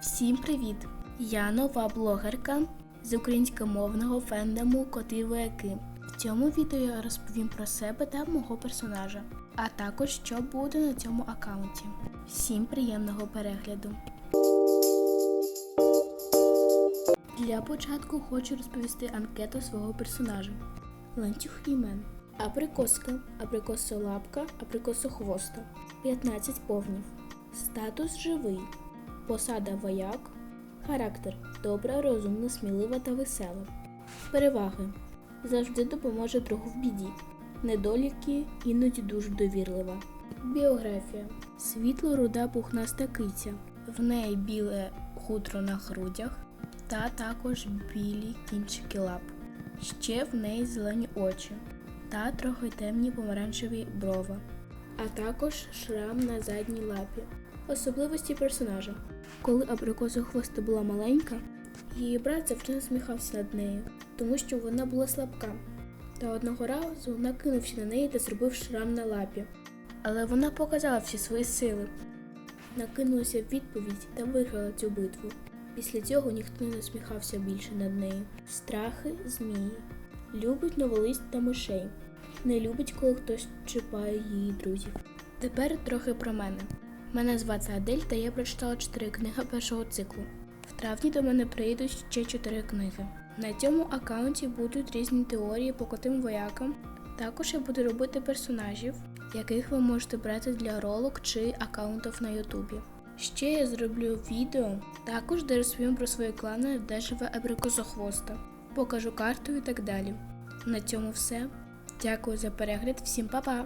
Всім привіт! Я нова блогерка з українськомовного фендому Коти вояки. В цьому відео я розповім про себе та мого персонажа, а також що буде на цьому аккаунті. Всім приємного перегляду! Для початку хочу розповісти анкету свого персонажа. Ланцюг імен. Абрикоска, абрикосолапка, абрикосохвоста. 15 повнів. Статус живий. Посада вояк. Характер добра, розумна, смілива та весела. Переваги. Завжди допоможе другу в біді. Недоліки іноді дуже довірлива. Біографія. Світло руда пухнаста киця. В неї біле хутро на грудях та також білі кінчики лап. Ще в неї зелені очі та трохи темні помаранчеві брова, а також шрам на задній лапі. Особливості персонажа. Коли абрикоса хвоста була маленька, її брат завжди насміхався над нею, тому що вона була слабка. Та одного разу накинувся на неї та зробив шрам на лапі. Але вона показала всі свої сили, накинулася в відповідь та виграла цю битву. Після цього ніхто не насміхався більше над нею. Страхи змії. Любить новолист та мишей. Не любить, коли хтось чіпає її друзів. Тепер трохи про мене. Мене звати Адель, та я прочитала 4 книги першого циклу. В травні до мене прийдуть ще 4 книги. На цьому аккаунті будуть різні теорії по котим воякам. Також я буду робити персонажів, яких ви можете брати для ролок чи аккаунтів на Ютубі. Ще я зроблю відео, також де розповім про свої клани, де живе абрикосохвоста, покажу карту і так далі. На цьому все. Дякую за перегляд, всім па-па!